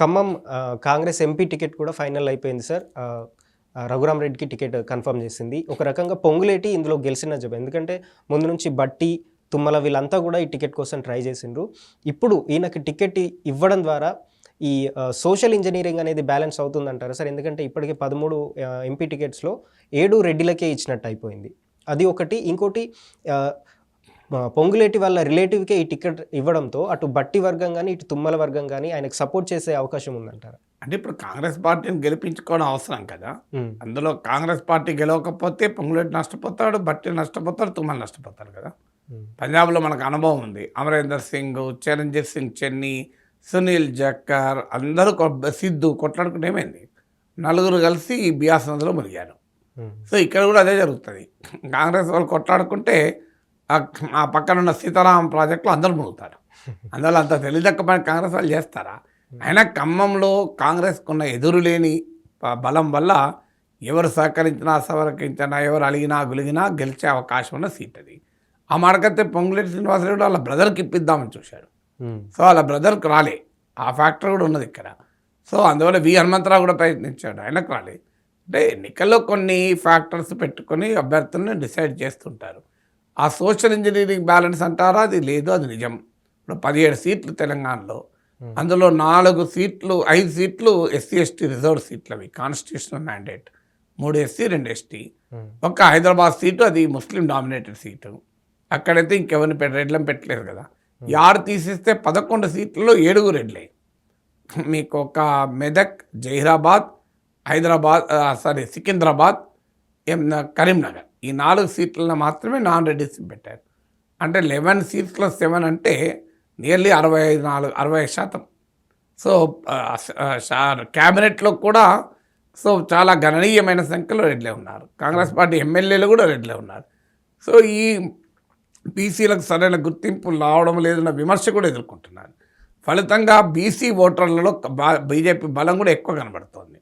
Khammam Congress MP ticket కూడా final అయిపోయింది sir. Raghuram రెడ్డికి టికెట్ కన్ఫర్మ్ చేసింది. ఒక రకంగా పొంగులేటి ఇందులో గెలిచిన చెప్ప ఎందుకంటే ముందు నుంచి బట్టి తుమ్మల వీళ్ళంతా కూడా ఈ టికెట్ కోసం ట్రై చేసిండ్రు. ఇప్పుడు ఈయనకి టికెట్ ఇవ్వడం ద్వారా ఈ సోషల్ ఇంజనీరింగ్ అనేది బ్యాలెన్స్ అవుతుందంటారా సార్? ఎందుకంటే ఇప్పటికే పదమూడు ఎంపీ టికెట్స్లో ఏడు రెడ్డిలకే ఇచ్చినట్టు అయిపోయింది. అది ఒకటి. ఇంకోటి పొంగులేటి వాళ్ళ రిలేటివ్కే ఈ టికెట్ ఇవ్వడంతో అటు బట్టి వర్గం కానీ ఇటు తుమ్మల వర్గం కానీ ఆయనకు సపోర్ట్ చేసే అవకాశం ఉందంటారా? అంటే ఇప్పుడు కాంగ్రెస్ పార్టీని గెలిపించుకోవడం అవసరం కదా. అందులో కాంగ్రెస్ పార్టీ గెలవకపోతే పొంగులేటి నష్టపోతాడు బట్టి నష్టపోతాడు తుమ్మల నష్టపోతాడు కదా. పంజాబ్లో మనకు అనుభవం ఉంది. అమరేందర్ సింగ్ చిరంజీవ్ సింగ్ చెన్నీ సునీల్ జక్కర్ అందరూ సిద్ధు కొట్లాడుకుంటే ఏమైంది? నలుగురు కలిసి బియాస్ నదిలో మునిగారు. సో ఇక్కడ కూడా అదే జరుగుతుంది. కాంగ్రెస్ వాళ్ళు కొట్లాడుకుంటే ఆ- పక్కన ఉన్న సీతారాం ప్రాజెక్టులో అందరూ మునుగుతారు అందువల్ల అంత తెలియదక్కమైన కాంగ్రెస్ వాళ్ళు చేస్తారా? అయినా ఖమ్మంలో కాంగ్రెస్కు ఉన్న ఎదురులేని బలం వల్ల ఎవరు సహకరించినా సహకరించినా ఎవరు అలిగినా గులిగినా గెలిచే అవకాశం ఉన్న సీట్ అది ఆ మాటకైతే పొంగులేటి శ్రీనివాసరెడ్డి వాళ్ళ బ్రదర్కి ఇప్పిద్దామని చూశాడు. సో వాళ్ళ బ్రదర్కి రాలే. ఆ ఫ్యాక్టర్ కూడా ఉన్నది ఇక్కడ. సో అందువల్ల వి హనుమంతరావు కూడా ప్రయత్నించాడు. ఆయనకు రాలే. అంటే ఎన్నికల్లో కొన్ని ఫ్యాక్టర్స్ పెట్టుకొని అభ్యర్థులను డిసైడ్ చేస్తుంటారు. ఆ సోషల్ ఇంజనీరింగ్ బ్యాలెన్స్ అంటారా? అది లేదు అది నిజం. ఇప్పుడు పదిహేడు సీట్లు తెలంగాణలో. అందులో నాలుగు సీట్లు ఐదు సీట్లు ఎస్సీ ఎస్టీ రిజర్వ్ సీట్లు అవి కాన్స్టిట్యూషనల్ మ్యాండేట్. మూడు ఎస్సీ రెండు ఎస్టీ. ఒక్క హైదరాబాద్ సీటు అది ముస్లిం డామినేటెడ్ సీటు. అక్కడైతే ఇంకెవరిని పె- రెడ్లను పెట్టలేదు కదా. ఆరు తీసేస్తే పదకొండు సీట్లలో ఏడుగురు రెడ్లే. మీకు ఒక మెదక్ జహీరాబాద్ హైదరాబాద్ సారీ సికింద్రాబాద్ కరీంనగర్. ఈ నాలుగు సీట్లలో మాత్రమే నాన్ రెడ్డిస్ పెట్టారు. అంటే లెవెన్ సీట్స్లో సెవెన్ అంటే నియర్లీ అరవై ఐదు నాలుగు అరవై శాతం. సో క్యాబినెట్లో కూడా సో చాలా గణనీయమైన సంఖ్యలో రెడ్లే ఉన్నారు. కాంగ్రెస్ పార్టీ ఎమ్మెల్యేలు కూడా రెడ్లే ఉన్నారు. సో ఈ బీసీలకు సరైన గుర్తింపు రావడం లేదన్న విమర్శ కూడా ఎదుర్కొంటున్నారు. ఫలితంగా బీసీ ఓటర్లలో బా- బీజేపీ బలం కూడా ఎక్కువ కనబడుతోంది.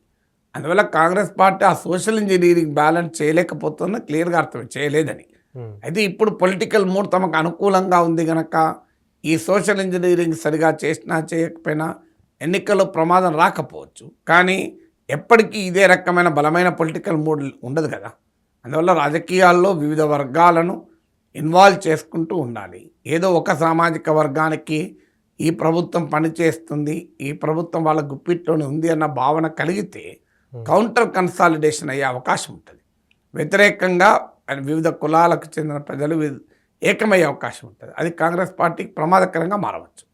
అందువల్ల కాంగ్రెస్ పార్టీ ఆ సోషల్ ఇంజనీరింగ్ బ్యాలెన్స్ చేయలేకపోతున్న క్లియర్గా అర్థం చేయలేదని. ఉమ్, అయితే ఇప్పుడు పొలిటికల్ మూడ్ తమకు అనుకూలంగా ఉంది గనక ఈ సోషల్ ఇంజనీరింగ్ సరిగా చేసినా చేయకపోయినా ఎన్నికల్లో ప్రమాదం రాకపోవచ్చు. కానీ ఎప్పటికీ ఇదే రకమైన బలమైన పొలిటికల్ మూడ్ ఉండదు కదా. అందువల్ల రాజకీయాల్లో వివిధ వర్గాలను ఇన్వాల్వ్ చేసుకుంటూ ఉండాలి. ఏదో ఒక సామాజిక వర్గానికి ఈ ప్రభుత్వం పనిచేస్తుంది ఈ ప్రభుత్వం వాళ్ళ గుప్పిట్లోనే ఉంది అన్న భావన కలిగితే కౌంటర్ కన్సాలిడేషన్ అయ్యే అవకాశం ఉంటుంది. వ్యతిరేకంగా వివిధ కులాలకు చెందిన ప్రజలు ఏకమయ్యే అవకాశం ఉంటుంది. అది కాంగ్రెస్ పార్టీకి ప్రమాదకరంగా మారవచ్చు.